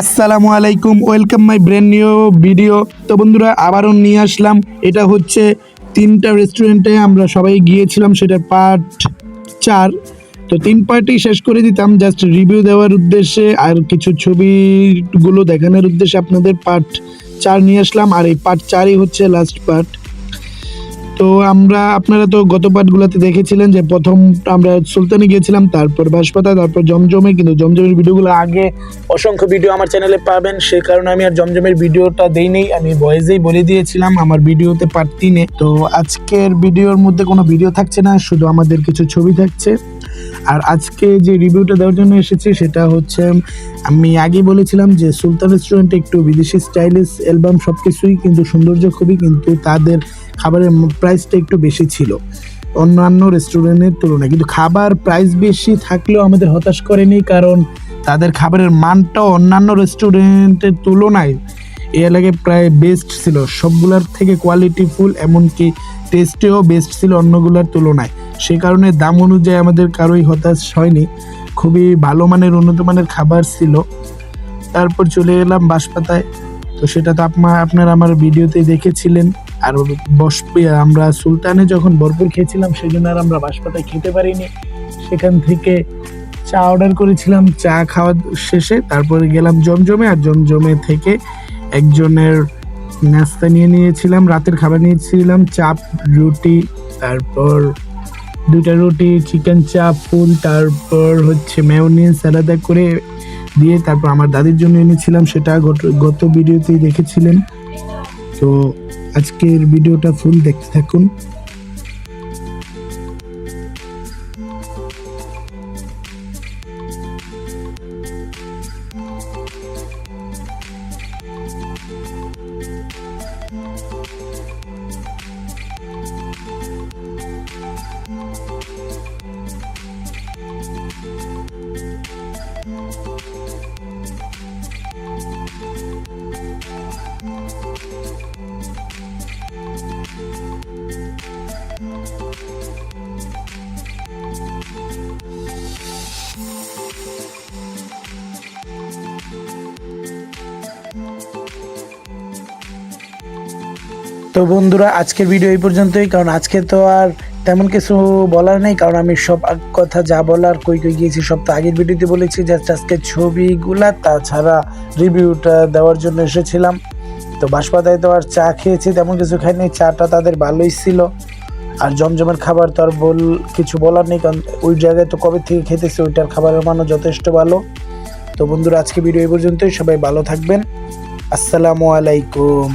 আসসালামু আলাইকুম, welcome my brand new video. তো বন্ধুরা, আবারও নিয়ে আসলাম। এটা হচ্ছে তিনটা রেস্টুরেন্টে আমরা সবাই গিয়েছিলাম সেটার পার্ট চার। তো তিন পার্টই শেষ করে দিতাম, জাস্ট রিভিউ দেওয়ার উদ্দেশ্যে আর কিছু ছবিগুলো দেখানোর উদ্দেশ্যে আপনাদের পার্ট চার নিয়ে আসলাম। আর এই পার্ট চারই হচ্ছে লাস্ট পার্ট। তো আমরা, আপনারা তো গত পার্টগুলোতে দেখেছিলেন যে প্রথম আমরা সুলতানে গিয়েছিলাম, তারপর বাঁশপাতা, তারপর জমজমে, কিন্তু জমজমের ভিডিওগুলো আগে অসংখ্য ভিডিও আমার চ্যানেলে পাবেন। সেই কারণে আমি আর জমজমের ভিডিওটা দেই নেই আমি ভয়েসেই বলে দিয়েছিলাম, আমার ভিডিওতে পার্ট তিনে। তো আজকের ভিডিওর মধ্যে কোনো ভিডিও থাকছে না, শুধু আমাদের কিছু ছবি থাকছে। আর আজকে যে রিভিউটা দেওয়ার জন্য এসেছি সেটা হচ্ছে, আমি আগে বলেছিলাম যে সুলতান রেস্টুরেন্টে একটু বিদেশি স্টাইলিশ অ্যালবাম সব কিছুই কিন্তু সৌন্দর্য খুবই, কিন্তু তাদের খাবারের প্রাইসটা একটু বেশি ছিল। অন্যান্য রেস্টুরেন্টের তুলনায়। কিন্তু খাবার প্রাইস বেশি থাকলেও আমাদের হতাশ করেনি, কারণ তাদের খাবারের মানটাও অন্যান্য রেস্টুরেন্টের তুলনায় এলাকায় প্রায় বেস্ট ছিল। সবগুলোর থেকে কোয়ালিটি ফুল এমনকি টেস্টেও বেস্ট ছিল অন্যগুলোর তুলনায়। সে কারণে দাম অনুযায়ী আমাদের কারোই হতাশ হয়নি। খুবই ভালো মানের, উন্নত মানের খাবার ছিল। তারপর চলে এলাম বাঁশপাতায়। তো সেটা তো আপনার আপনারা আমার ভিডিওতে দেখেছিলেন। আর বস, আমরা সুলতানে যখন ভরপুর খেয়েছিলাম সেই জন্য আর আমরা বাঁশপাতায় খেতে পারিনি। সেখান থেকে চা অর্ডার করেছিলাম, চা খাওয়া শেষে, তারপরে গেলাম জমজমে। আর জমজমে থেকে একজনের নাস্তা নিয়ে নিয়েছিলাম, রাতের খাবার নিয়েছিলাম, চাপ, রুটি, তারপর দুটা রুটি চিকেন চাপ, ফুল, তারপর হচ্ছে মেয়নিজ আলাদা করে দিয়ে তারপর আমার দাদির জন্য এনেছিলাম, সেটা গত ভিডিওতেই দেখেছিলেন। তো আজকের ভিডিওটা ফুল দেখতে থাকুন। তো বন্ধুরা, আজকের ভিডিও এই পর্যন্তই, কারণ আজকে তো আর তেমন কিছু বলার নেই, কারণ আমি সব কথা যা বলার, কই কই গিয়েছি, সব তো আগের ভিডিওতে বলেছি জাস্ট আজকে ছবিগুলা, তাছাড়া রিভিউটা দেওয়ার জন্য এসেছিলাম। তো বাঁশপাতায় তো আর চা খেয়েছি, তেমন কিছু খাইনি, চাটা তাদের ভালোই ছিল। আর জমজমের খাবার তো আর বল, কিছু বলার নেই, কারণ ওই জায়গায় তো কবে থেকে খেতেছি, ওইটার খাবারের মানও যথেষ্ট ভালো। তো বন্ধুরা আজকে ভিডিও এই পর্যন্তই, সবাই ভালো থাকবেন। আসসালামু আলাইকুম।